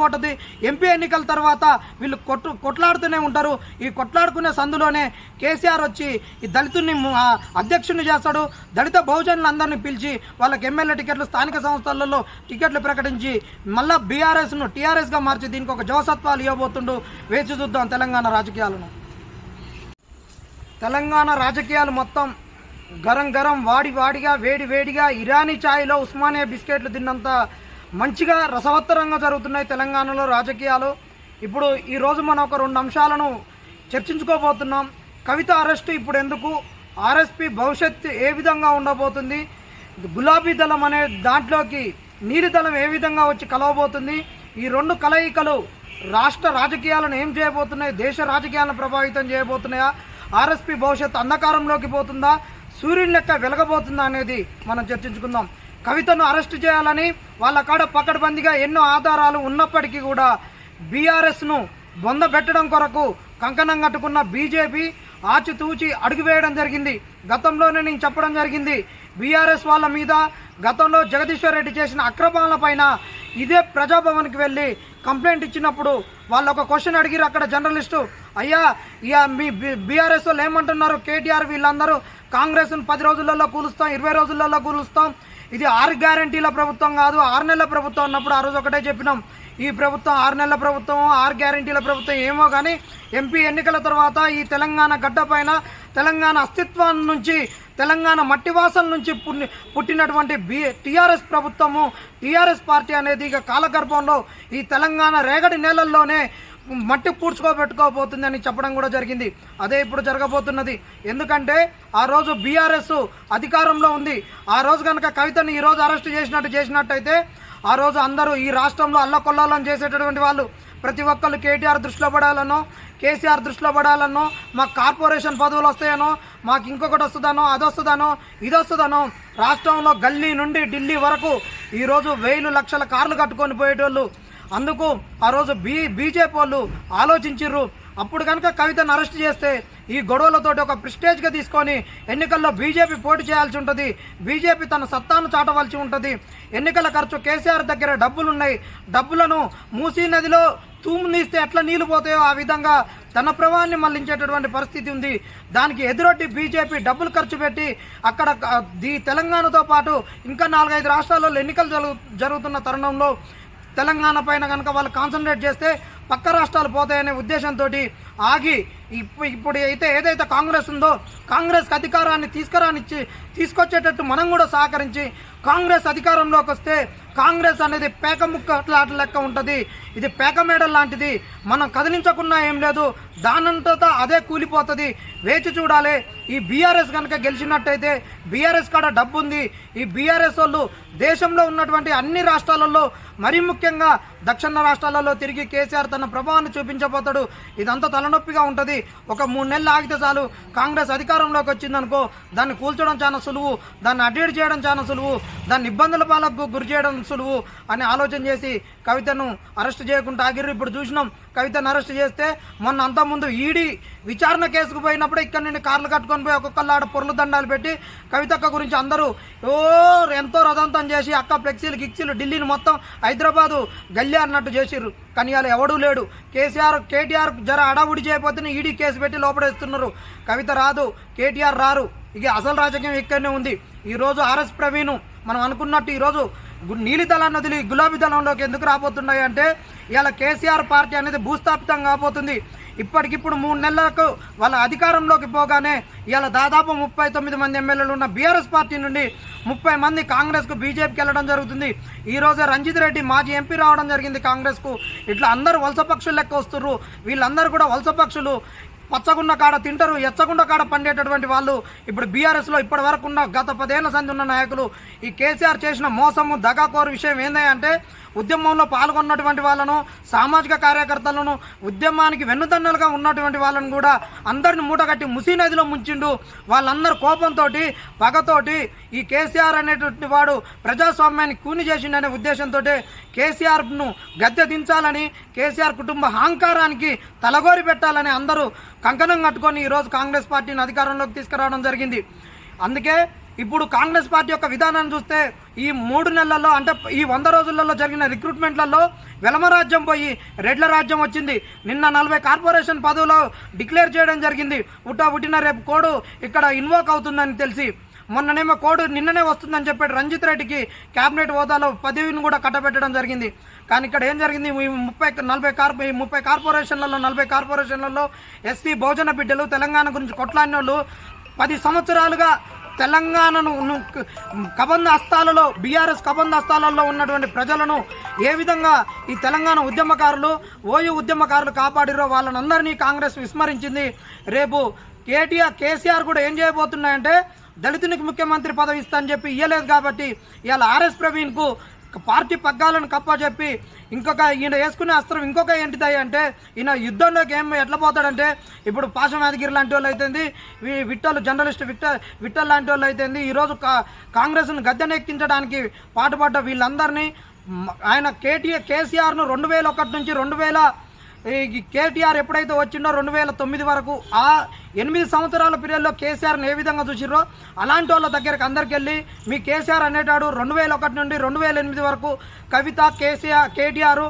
పోతుంది ఎంపీ ఎన్నికల తర్వాత వీళ్ళు కొట్టు కొట్లాడుతూనే ఉంటారు. ఈ కొట్లాడుకునే సందులోనే కేసీఆర్ వచ్చి ఈ దళితుడిని అధ్యక్షుని అధ్యక్షుడిని చేస్తాడు. దళిత బహుజనులందరినీ పిలిచి వాళ్ళకి ఎమ్మెల్యే టికెట్లు స్థానిక సంస్థలలో టికెట్లు ప్రకటించి మళ్ళా బీఆర్ఎస్ను టీఆర్ఎస్గా మార్చి దీనికి ఒక జవసత్వాలు ఇవ్వబోతుండు. వేచి చూద్దాం తెలంగాణ రాజకీయాలను. తెలంగాణ రాజకీయాలు మొత్తం గరం గరం వాడి వాడిగా వేడి వేడిగా ఇరానీ ఛాయ్లో ఉస్మానియా బిస్కెట్లు తిన్నంత మంచిగా రసవత్తరంగా జరుగుతున్నాయి తెలంగాణలో రాజకీయాలు. ఇప్పుడు ఈరోజు మనం ఒక రెండు అంశాలను చర్చించుకోబోతున్నాం. కవిత అరెస్టు ఇప్పుడు ఎందుకు? ఆర్ఎస్పి భవిష్యత్తు ఏ విధంగా ఉండబోతుంది? గులాబీ దళం అనే దాంట్లోకి నీలిదళం ఏ విధంగా వచ్చి కలవబోతుంది? ఈ రెండు కలయికలు రాష్ట్ర రాజకీయాలను ఏం చేయబోతున్నాయి? దేశ రాజకీయాలను ప్రభావితం చేయబోతున్నాయా? ఆర్ఎస్పి భవిష్యత్తు అంధకారంలోకి పోతుందా? సూర్యుని లెక్క వెలగబోతుందా అనేది మనం చర్చించుకుందాం. కవితను అరెస్ట్ చేయాలని వాళ్ళ కాడ పకడ్బందీగా ఎన్నో ఆధారాలు ఉన్నప్పటికీ కూడా బీఆర్ఎస్ను బొంద పెట్టడం కొరకు కంకణం కట్టుకున్న బీజేపీ ఆచితూచి అడుగు వేయడం జరిగింది. గతంలోనే నేను చెప్పడం జరిగింది. బీఆర్ఎస్ వాళ్ళ మీద గతంలో జగదీశ్వర్ రెడ్డి చేసిన అక్రమాలపైన ఇదే ప్రజాభవన్కి వెళ్ళి కంప్లైంట్ ఇచ్చినప్పుడు వాళ్ళు ఒక క్వశ్చన్ అడిగిరు అక్కడ జర్నలిస్టు. అయ్యా ఇక మీ బీఆర్ఎస్ వాళ్ళు ఏమంటున్నారు కేటీఆర్ వీళ్ళందరూ కాంగ్రెస్ను పది రోజులలో కూలుస్తాం ఇరవై రోజులలో కూలుస్తాం ఇది ఆరు గ్యారంటీల ప్రభుత్వం కాదు ఆరు నెలల ప్రభుత్వం అన్నప్పుడు ఆ రోజు ఒకటే చెప్పినాం. ఈ ప్రభుత్వం ఆరు నెలల ప్రభుత్వం ఆరు గ్యారంటీల ప్రభుత్వం ఏమో కానీ ఎంపీ ఎన్నికల తర్వాత ఈ తెలంగాణ గడ్డపైన తెలంగాణ అస్తిత్వం నుంచి తెలంగాణ మట్టి వాసన నుంచి పుట్టి పుట్టినటువంటి బి టీఆర్ఎస్ ప్రభుత్వము టీఆర్ఎస్ పార్టీ అనేది ఇక కాలగర్భంలో ఈ తెలంగాణ రేగడి నేలల్లోనే మట్టి పూడ్చుకోబెట్టుకోబోతుందని చెప్పడం కూడా జరిగింది. అదే ఇప్పుడు జరగబోతున్నది. ఎందుకంటే ఆ రోజు బీఆర్ఎస్ అధికారంలో ఉంది. ఆ రోజు కనుక కవితను ఈ రోజు అరెస్ట్ చేసినట్టు చేసినట్టయితే ఆ రోజు అందరూ ఈ రాష్ట్రంలో అల్లకొల్లాలని చేసేటటువంటి వాళ్ళు ప్రతి ఒక్కళ్ళు కేటీఆర్ దృష్టిలో పడాలనో కేసీఆర్ దృష్టిలో పడాలనో మాకు కార్పొరేషన్ పదవులు వస్తాయనో మాకు ఇంకొకటి వస్తుందనో అది వస్తుందనో ఇది వస్తుందనో రాష్ట్రంలో గల్లీ నుండి ఢిల్లీ వరకు ఈరోజు వేలు లక్షల కార్లు కట్టుకొని పోయేటోళ్ళు అందుకు ఆ రోజు బీ బీజేపీ వాళ్ళు ఆలోచించిర్రు. అప్పుడు కనుక కవితను అరెస్ట్ చేస్తే ఈ గొడవలతోటి ఒక ప్రిస్టేజ్గా తీసుకొని ఎన్నికల్లో బీజేపీ పోటీ చేయాల్సి ఉంటుంది. బీజేపీ తన సత్తాను చాటవలసి ఉంటుంది. ఎన్నికల ఖర్చు కేసీఆర్ దగ్గర డబ్బులు ఉన్నాయి డబ్బులను మూసీ నదిలో తూము నీస్తే ఎట్లా నీళ్ళు పోతాయో ఆ విధంగా తన ప్రభావాన్ని మళ్ళించేటటువంటి పరిస్థితి ఉంది. దానికి ఎదురొడ్డి బీజేపీ డబ్బులు ఖర్చు పెట్టి అక్కడ ఆ, ఈ తెలంగాణతో పాటు ఇంకా నాలుగైదు రాష్ట్రాల్లో ఎన్నికలు జరుగు జరుగుతున్న తరుణంలో తెలంగాణ పైన కనుక వాళ్ళు కాన్సన్ట్రేట్ చేస్తే పక్క రాష్ట్రాలు పోతాయనే ఉద్దేశంతో ఆగి ఇప్పుడు ఇప్పుడు అయితే ఏదైతే కాంగ్రెస్ ఉందో కాంగ్రెస్కి అధికారాన్ని తీసుకురానిచ్చి తీసుకొచ్చేటట్టు మనం కూడా సహకరించి కాంగ్రెస్ అధికారంలోకి వస్తే కాంగ్రెస్ అనేది పేక ముక్కట్లాట లెక్క ఉంటుంది. ఇది పేక మేడల్ లాంటిది. మనం కదిలించకున్నా ఏం లేదు. దానంతట అదే కూలిపోతుంది. వేచి చూడాలి. ఈ బీఆర్ఎస్ కనుక గెలిచినట్టయితే బీఆర్ఎస్ కాడ డబ్బు ఉంది ఈ బీఆర్ఎస్ వాళ్ళు దేశంలో ఉన్నటువంటి అన్ని రాష్ట్రాలలో మరీ ముఖ్యంగా దక్షిణ రాష్ట్రాలలో తిరిగి కేసీఆర్ తన ప్రభావాన్ని చూపించబోతాడు. ఇదంతా తలనొప్పిగా ఉంటుంది. ఒక మూడు నెలలు ఆగితే చాలు. కాంగ్రెస్ అధికారంలోకి వచ్చిందనుకో దాన్ని కూల్చడం చాలా సులువు దాన్ని అడ్డేట్ చేయడం చాలా సులువు దాన్ని ఇబ్బందుల పాలకు గురి చేయడం సులువు అని ఆలోచన చేసి కవితను అరెస్ట్ చేయకుండా ఆగిర్రు. ఇప్పుడు చూసినాం కవితను అరెస్ట్ చేస్తే మొన్న ముందు ఈడీ విచారణ కేసుకు పోయినప్పుడు ఇక్కడ నుండి కార్లు కట్టుకొని పోయి ఒక్కొక్కళ్ళు ఆడ పొర్లు దండాలు పెట్టి కవితక్క గురించి అందరూ ఓ ఎంతో రథంతం చేసి అక్క ఫ్లెక్సీలు గిక్సీలు ఢిల్లీని మొత్తం హైదరాబాదు గల్లీ అన్నట్టు చేసిర్రు. కానీ అలా ఎవడూ లేడు. కేసీఆర్ కేటీఆర్ జర అడావుడి చేయకపోతే ఈడీ కేసు పెట్టి లోపడేస్తున్నారు. కవిత రాదు కేటీఆర్ రారు. ఇక అసలు రాజకీయం ఇక్కడనే ఉంది. ఈరోజు ఆర్ఎస్ ప్రవీణ్ మనం అనుకున్నట్టు ఈరోజు గు- నీలి దళాన్ని వదిలి గులాబీ దళంలోకి ఎందుకు రాబోతున్నాయి అంటే ఇలా కేసీఆర్ పార్టీ అనేది భూస్థాపితం కాబోతుంది. ఇప్పటికిప్పుడు మూడు నెలలకు వాళ్ళ అధికారంలోకి పోగానే ఇవాళ దాదాపు ముప్పై తొమ్మిది మంది ఎమ్మెల్యేలు ఉన్న బీఆర్ఎస్ పార్టీ నుండి ముప్పై మంది కాంగ్రెస్కు బీజేపీకి వెళ్ళడం జరుగుతుంది. ఈరోజు రంజిత్ రెడ్డి మాజీ ఎంపీ రావడం జరిగింది కాంగ్రెస్కు. ఇట్లా అందరూ వలస పక్షులు లెక్క వస్తుర్రు. వీళ్ళందరూ కూడా వలస పక్షులు. పచ్చగుండ కాడ తింటారు ఎచ్చగుండ కాడ పండేటటువంటి వాళ్ళు. ఇప్పుడు బీఆర్ఎస్లో ఇప్పటి వరకు ఉన్న గత పదేళ్ళ సంధి ఉన్న నాయకులు. ఈ కేసీఆర్ చేసిన మోసము దగాకోరు విషయం ఏంటంటే ఉద్యమంలో పాల్గొన్నటువంటి వాళ్ళను సామాజిక కార్యకర్తలను ఉద్యమానికి వెన్నుదన్నులుగా ఉన్నటువంటి వాళ్ళను కూడా అందరిని మూటగట్టి ముసీ నదిలో ముంచిండు. వాళ్ళందరూ కోపంతో పగతోటి ఈ కేసీఆర్ అనేటువంటి వాడు ప్రజాస్వామ్యాన్ని కూని చేసిండనే ఉద్దేశంతో కేసీఆర్ను గద్దె దించాలని కేసీఆర్ కుటుంబ అహంకారానికి తలగోరి పెట్టాలని అందరూ కంకణం కట్టుకొని ఈరోజు కాంగ్రెస్ పార్టీని అధికారంలోకి తీసుకురావడం జరిగింది. అందుకే ఇప్పుడు కాంగ్రెస్ పార్టీ యొక్క విధానాన్ని చూస్తే ఈ మూడు నెలల్లో అంటే ఈ వంద రోజులలో జరిగిన రిక్రూట్మెంట్లలో వెలమరాజ్యం పోయి రెడ్ల రాజ్యం వచ్చింది. నిన్న నలభై కార్పొరేషన్ పదవులు డిక్లేర్ చేయడం జరిగింది. ఉటా పుట్టిన రేపు కోడు ఇక్కడ ఇన్వోక్ అవుతుందని తెలిసి మొన్ననేమో కోడు నిన్ననే వస్తుందని చెప్పాడు రంజిత్ రెడ్డికి. క్యాబినెట్ హోదాలో పదవిని కూడా కట్టబెట్టడం జరిగింది. కానీ ఇక్కడ ఏం జరిగింది? ఈ ముప్పై నలభై కార్పొ ఈ ముప్పై కార్పొరేషన్లలో నలభై కార్పొరేషన్లలో ఎస్సీ భోజన బిడ్డలు తెలంగాణ గురించి కొట్లాడిన వాళ్ళు పది సంవత్సరాలుగా తెలంగాణను కబంధ హస్తాలలో బీఆర్ఎస్ కబంధ హస్తాలలో ఉన్నటువంటి ప్రజలను ఏ విధంగా ఈ తెలంగాణ ఉద్యమకారులు ఓయూ ఉద్యమకారులు కాపాడిరో వాళ్ళనందరినీ కాంగ్రెస్ విస్మరించింది. రేపు కేటీఆర్ కేసీఆర్ కూడా ఏం చేయబోతున్నాయంటే దళితునికి ముఖ్యమంత్రి పదవి ఇస్తా అని చెప్పి ఇయ్యలేదు కాబట్టి ఇవాళ ఆర్ఎస్ ప్రవీణ్కు పార్టీ పగ్గాలను కప్పచెప్పి ఇంకొక ఈయన వేసుకునే అస్త్రం ఇంకొక ఏంటిది అంటే ఈయన యుద్ధంలోకి ఏం ఎట్లా పోతాడంటే ఇప్పుడు పాశమాదగిరి లాంటి వాళ్ళు అయితేంది విట్టలు జర్నలిస్ట్ విట్ట విట్టల్ లాంటి వాళ్ళు అయితేంది ఈరోజు కా కాంగ్రెస్ను గద్దెనెక్కించడానికి పాటుపడ్డ వీళ్ళందరినీ ఆయన కేటీఆర్ కేసీఆర్ను రెండు వేల ఒకటి నుంచి రెండు వేల ఈ కేటీఆర్ ఎప్పుడైతే వచ్చిండో రెండు వేల తొమ్మిది వరకు ఆ ఎనిమిది సంవత్సరాల పీరియడ్లో కేసీఆర్ని ఏ విధంగా చూసిర్రో అలాంటి వాళ్ళ దగ్గరికి అందరికి వెళ్ళి మీ కేసీఆర్ అనేటాడు రెండు వేల ఒకటి నుండి రెండు వేల ఎనిమిది వరకు కవిత కేసీఆర్ కేటీఆర్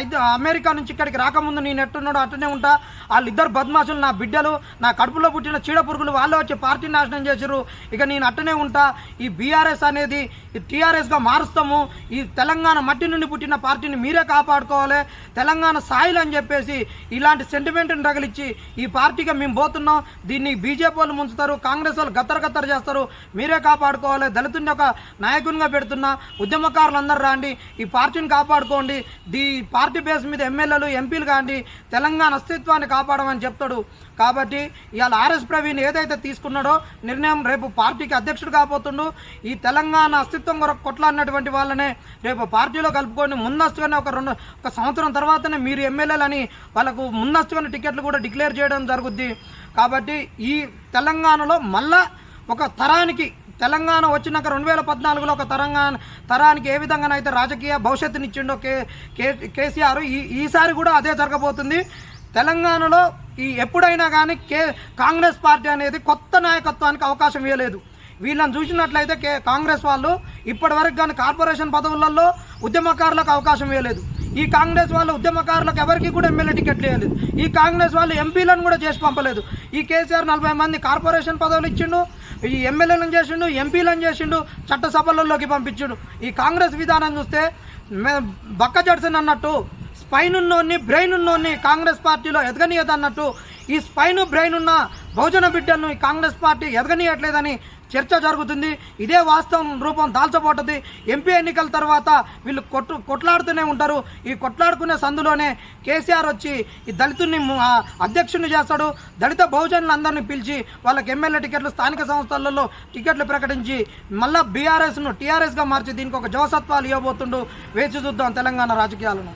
ఐదు అమెరికా నుంచి ఇక్కడికి రాకముందు నేను ఎట్టున్నాడు అట్టనే ఉంటా. వాళ్ళిద్దరు బద్మాసులు నా బిడ్డలు నా కడుపులో పుట్టిన చీడ పురుగులు వాళ్ళే వచ్చి పార్టీ నాశనం చేసిర్రు. ఇక నేను అట్టనే ఉంటా. ఈ బీఆర్ఎస్ అనేది ఈ టీఆర్ఎస్గా మారుస్తాము. ఈ తెలంగాణ మట్టి నుండి పుట్టిన పార్టీని మీరే కాపాడుకోవాలి. తెలంగాణ సాయిలు అని చెప్పేసి ఇలాంటి సెంటిమెంట్ని రగిలిచ్చి ఈ పార్టీగా మేము పోతున్నాం. దీన్ని బీజేపీ వాళ్ళు ముంచుతారు కాంగ్రెస్ వాళ్ళు గత్తర గత్తర చేస్తారు. మీరే కాపాడుకోవాలి. దళితుని ఒక నాయకునిగా పెడుతున్నా ఉద్యమకారులందరూ రాండి. ఈ పార్టీని కాపాడుకోండి. దీ పార్టీ బేస్ మీద ఎమ్మెల్యేలు ఎంపీలు కాండి. తెలంగాణ అస్తిత్వాన్ని కాపాడమని చెప్తాడు. కాబట్టి ఇవాళ ఆర్ఎస్ ప్రవీణ్ ఏదైతే తీసుకున్నాడో నిర్ణయం రేపు పార్టీకి అధ్యక్షుడు కాబోతుండు. ఈ తెలంగాణ అస్తిత్వం కొరకు కొట్లాడినటువంటి వాళ్ళనే రేపు పార్టీలో కలుపుకొని ముందస్తుగానే ఒక రెండు ఒక సంవత్సరం తర్వాతనే మీరు ఎమ్మెల్యేలని వాళ్ళకు ముందస్తుగానే టికెట్లు కూడా డిక్లేర్ చేయడం జరుగుద్ది. కాబట్టి ఈ తెలంగాణలో మళ్ళా ఒక తరానికి తెలంగాణ వచ్చినాక రెండు వేల పద్నాలుగులో ఒక తెలంగాణ తరానికి ఏ విధంగానైతే రాజకీయ భవిష్యత్తునిచ్చిండో కే కే కేసీఆర్ ఈ ఈసారి కూడా అదే జరగబోతుంది. తెలంగాణలో ఈ ఎప్పుడైనా కానీ కే కాంగ్రెస్ పార్టీ అనేది కొత్త నాయకత్వానికి అవకాశం ఇవ్వలేదు వీళ్ళని చూసినట్లయితే కే కాంగ్రెస్ వాళ్ళు ఇప్పటివరకు కానీ కార్పొరేషన్ పదవులలో ఉద్యమకారులకు అవకాశం ఇవ్వలేదు ఈ కాంగ్రెస్ వాళ్ళు ఉద్యమకారులకు ఎవరికి కూడా ఎమ్మెల్యే టికెట్ లేదు. ఈ కాంగ్రెస్ వాళ్ళు ఎంపీలను కూడా చేసి పంపలేదు. ఈ కేసీఆర్ నలభై మంది కార్పొరేషన్ పదవులు ఇచ్చిండు ఈ ఎమ్మెల్యేలను చేసిండు ఎంపీలను చేసిండు చట్టసభలలోకి పంపించిండు. ఈ కాంగ్రెస్ విధానం చూస్తే మే- బక్క జడ్సన్ అన్నట్టు స్పైన్ ఉన్నోన్ని బ్రెయిన్ ఉన్నోన్ని కాంగ్రెస్ పార్టీలో ఎదగనీయదు అన్నట్టు ఈ స్పైన్ బ్రెయిన్ ఉన్న బహుజన బిడ్డను ఈ కాంగ్రెస్ పార్టీ ఎదగనీయట్లేదని చర్చ జరుగుతుంది. ఇదే వాస్తవం రూపం దాల్చబోతుంది ఎంపీ ఎన్నికల తర్వాత వీళ్ళు కొట్టు కొట్లాడుతూనే ఉంటారు. ఈ కొట్లాడుకునే సందులోనే కేసీఆర్ వచ్చి ఈ దళితుని అధ్యక్షుడిని చేస్తాడు. దళిత బహుజనులందరినీ పిలిచి వాళ్ళకి ఎమ్మెల్యే టికెట్లు స్థానిక సంస్థలలో టికెట్లు ప్రకటించి మళ్ళా బీఆర్ఎస్ను టీఆర్ఎస్గా మార్చి దీనికి ఒక జవసత్వాలు ఇవ్వబోతుండు. వేచి చూద్దాం తెలంగాణ రాజకీయాలను.